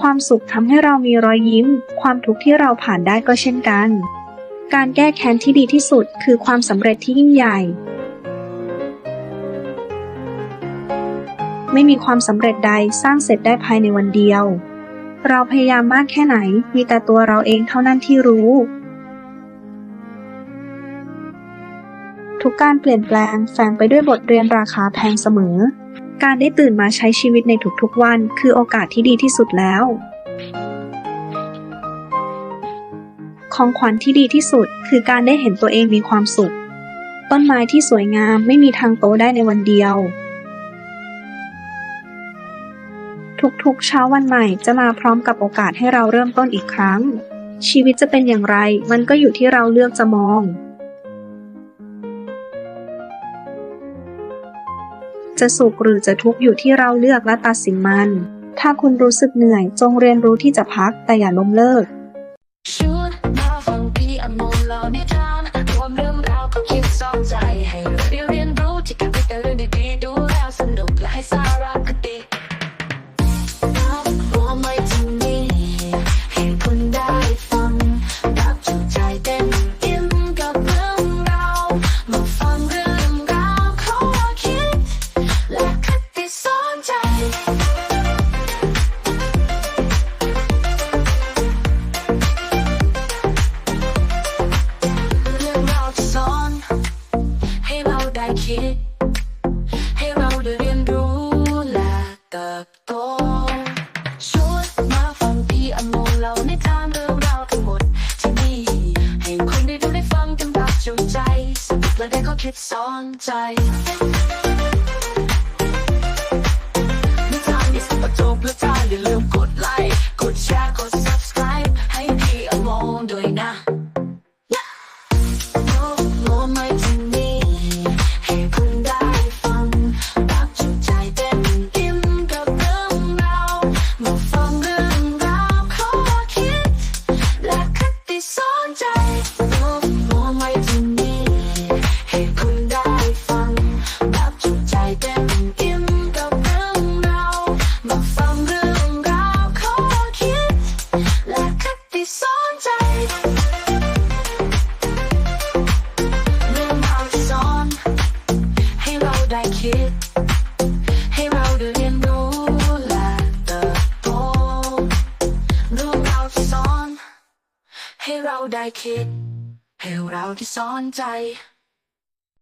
ความสุขทำให้เรามีรอยยิ้ม ความทุกข์ที่เราผ่านได้ก็เช่นกัน การแก้แค้นที่ดีที่สุดคือความสำเร็จที่ยิ่งใหญ่ ไม่มีความสำเร็จใดสร้างเสร็จได้ภายในวันเดียว เราพยายามมากแค่ไหน มีแต่ตัวเราเองเท่านั้นที่รู้ ทุกการเปลี่ยนแปลงแฝงไปด้วยบทเรียนราคาแพงเสมอ การได้ตื่นมาใช้ชีวิตในทุกๆวัน คือโอกาสที่ดีที่สุดแล้ว ของขวัญที่ดีที่สุด คือการได้เห็นตัวเองมีความสุข ต้นไม้ที่สวยงามไม่มีทางโตได้ในวันเดียว ทุกๆเช้าวันใหม่จะมาพร้อมกับโอกาสให้เราเริ่มต้นอีกครั้ง ชีวิตจะเป็นอย่างไร มันก็อยู่ที่เราเลือกจะมอง จะสุขหรือจะทุกข์อยู่ที่เราเลือกและตัดสินมัน ถ้าคุณรู้สึกเหนื่อยจงเรียนรู้ที่จะพักแต่อย่าล้มเลิกรเล่านิทานรวมเรื่องราวกับคิดสอนใจให้ คิด ให้เราได้เรียนรู้และเติบโตชวนมาฟังพี่อโมเล่าในทางเรื่องราวทั้งหมดที่นี่ให้คนได้ดูได้ฟังกันแบบจุใจสนุกและได้ข้อคิดสอนใจ ให้เราได้คิด ให้เราที่สอนใจ